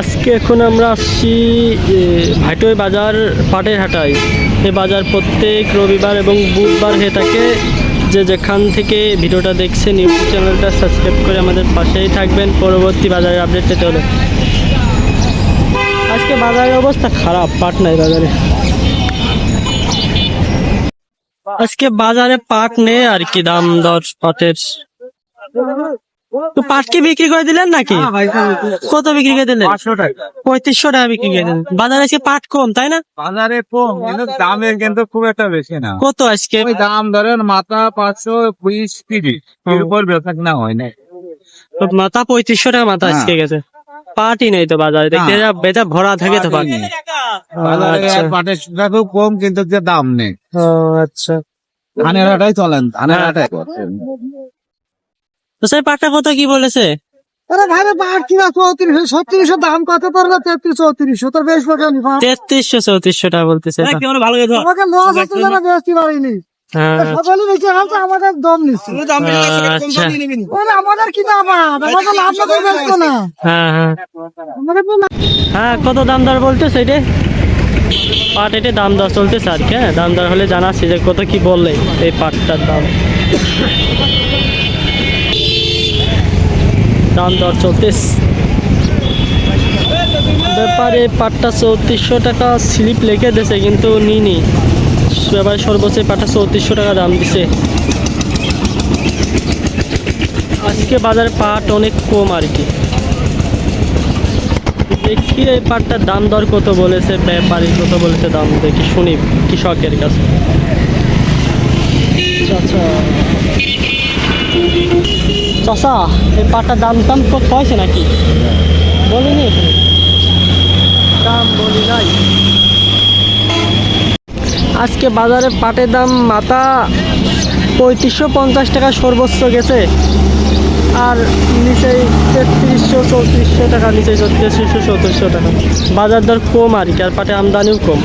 আজকে এখন আমরা আসছি ভাইটই বাজার পাটের হাটায়। এই বাজার প্রত্যেক রবিবার এবং বুধবার হয়ে থাকে। যে যেখান থেকে ভিডিওটা দেখছেন, ইউটিউব চ্যানেলটা সাবস্ক্রাইব করে আমাদের পাশেই থাকবেন। পরবর্তী বাজারের আপডেট পেতে হলে। আজকে বাজারের অবস্থা খারাপ, পাট নাই বাজারে। আজকে বাজারে পাট নেই আর কি, দাম দর পাটের। তো পাট কি বিক্রি করে দিলেন নাকি? কত বিক্রি করে দিলেন? পঁয়ত্রিশশো টাকা বিক্রি করে দিলেন। বাজারে আজকে পাট কম তাই না? বাজারে কম কিন্তু দামে কিন্তু খুব একটা বেশি না। কত আজকে? দাম ধরেন মাথা পাঁচশো বিশ তিরিশ। এর উপর বেচাক না হয় না মাথা পঁয়ত্রিশশো টাকা মাথা আজকে গেছে। পাটই নেই তো বাজারে। দেখতে। বেটা ভরা থাকে তো পাট। নেই। আচ্ছা। পাটের সুতা খুব কম কিন্তু যে দাম নেই। ও, আচ্ছা। ধানের হাটাই চলেন ধানের হ্যাঁ। তো সেই পাটটা কত কি বলেছে? আরে ভাই পাট কিনা চৌত্রিশশো ছত্রিশশো দাম কত পড়বে তেত্রিশ চৌত্রিশশো তোর বেশ পড়বে নি তেত্রিশশো চৌত্রিশশো টাকা বলতেছে লস হচ্ছে পারিনি হ্যাঁ। সকলে বেশি হচ্ছে আমাদের দম নিচ্ছে। আচ্ছা। আমাদের কি দাম আমাদের লাভ করে বেচবো না। হ্যাঁ হ্যাঁ। না- হ্যাঁ কত দাম দর বলতেছে এটা পাট এটা দাম দর চলতেছে আর কি হ্যাঁ? দাম দর হলে জানাচ্ছি যে কত কি বললে এই পাটটার দাম। দাম দর চলতেছে। ব্যাপারে পাটটা চৌত্রিশশো টাকা স্লিপ লিখে দিছে কিন্তু নিনি। ব্যাপারে সর্বোচ্চ পাটটা চৌত্রিশশো টাকা দাম দিছে। আজকে বাজারে পাট অনেক কম আর কি। দেখি এই পাটটার দাম দর কত বলেছে, ব্যাপারী কত বলেছে দাম দেখি শুনি কৃষকের কাছে। আচ্ছা। চাষা এই পাটটার দাম টাম কত হয়েছে নাকি? বলিনি? দাম বলি নাই। আজকে বাজারে পাটের দাম মাথা পঁয়ত্রিশশো পঞ্চাশ টাকা সর্বোচ্চ গেছে। আর নিচে তেত্রিশশো, চৌত্রিশশো টাকা নিচে তেত্রিশশো চৌত্রিশশো টাকা। বাজার দর কম আর কি, আর পাটে আমদানিও কম।